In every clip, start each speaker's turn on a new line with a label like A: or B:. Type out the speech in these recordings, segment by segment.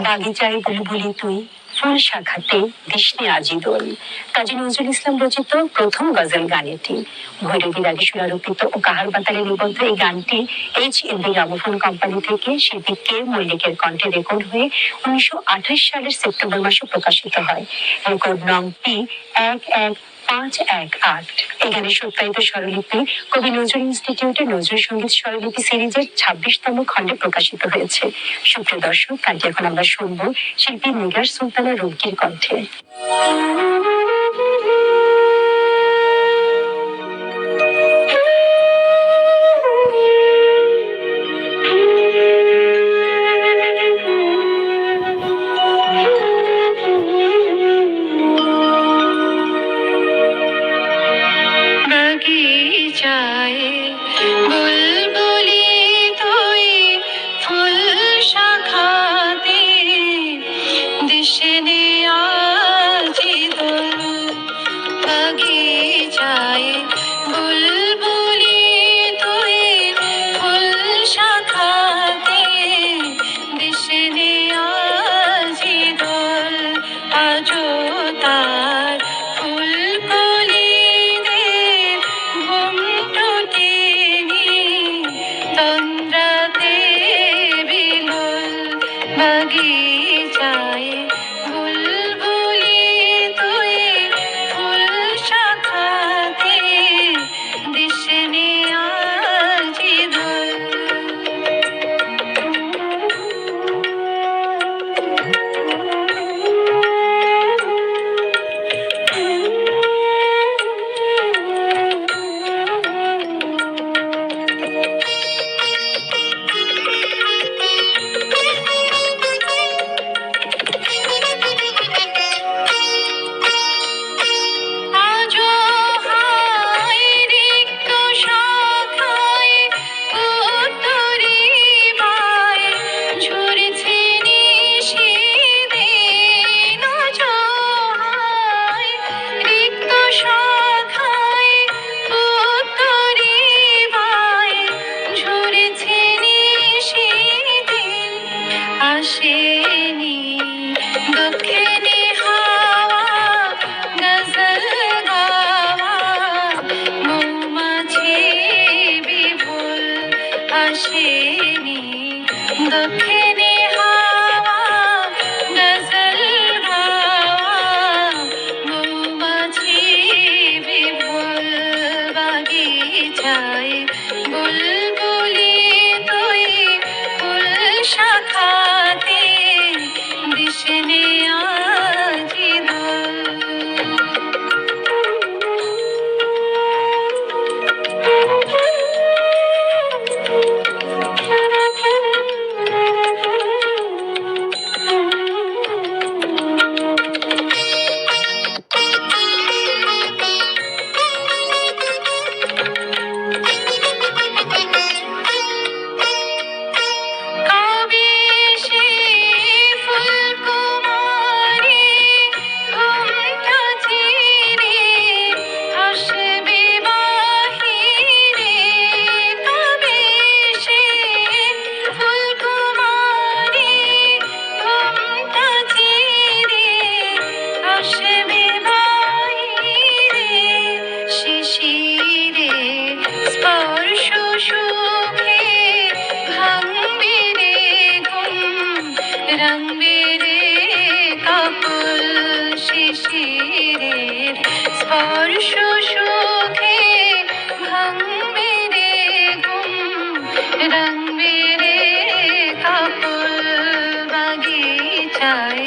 A: বাগিচায় বুলবুলি তুই ফুল শাখাতে দোল কাজী নজরুল ইসলাম রচিত প্রথম গজল গান এটি ভৈরবীর আগে সুরারোপিত ও কাহার বাতালে নিবদ্ধ এই গানটি H M V gramophone company থেকে শিল্পী কে মল্লিকের কণ্ঠে রেকর্ড হয়ে উনিশশো আঠাশ সালের সেপ্টেম্বর মাসে প্রকাশিত হয় রেকর্ড নং পি এক এক পাঁচ এক আট। এখানে সত্যায়িত স্বরলিপি কবি নজরুল ইনস্টিটিউটে নজরুল সংগীত স্বরলিপি সিরিজের ছাব্বিশতম খণ্ডে প্রকাশিত হয়েছে। সুপ্রিয় দর্শক গানটি এখন আমরা শুনব শিল্পী নিগার সুলতানা রুমকির কণ্ঠে।
B: বাগিচায় বুলবুলি তুই ফুল শাখাতে দিশে আজি দোল। আজো তার ফুল কলিদের ঘুমটুটি তন্দ্রাতে বিলোল বাগিচায় শিশিরের স্পর্শ সুখে ঘুম রঙবে রে কাপুল বাগিচায়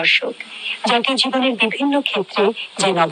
A: দর্শক জাতির জীবনের বিভিন্ন ক্ষেত্রে যে নব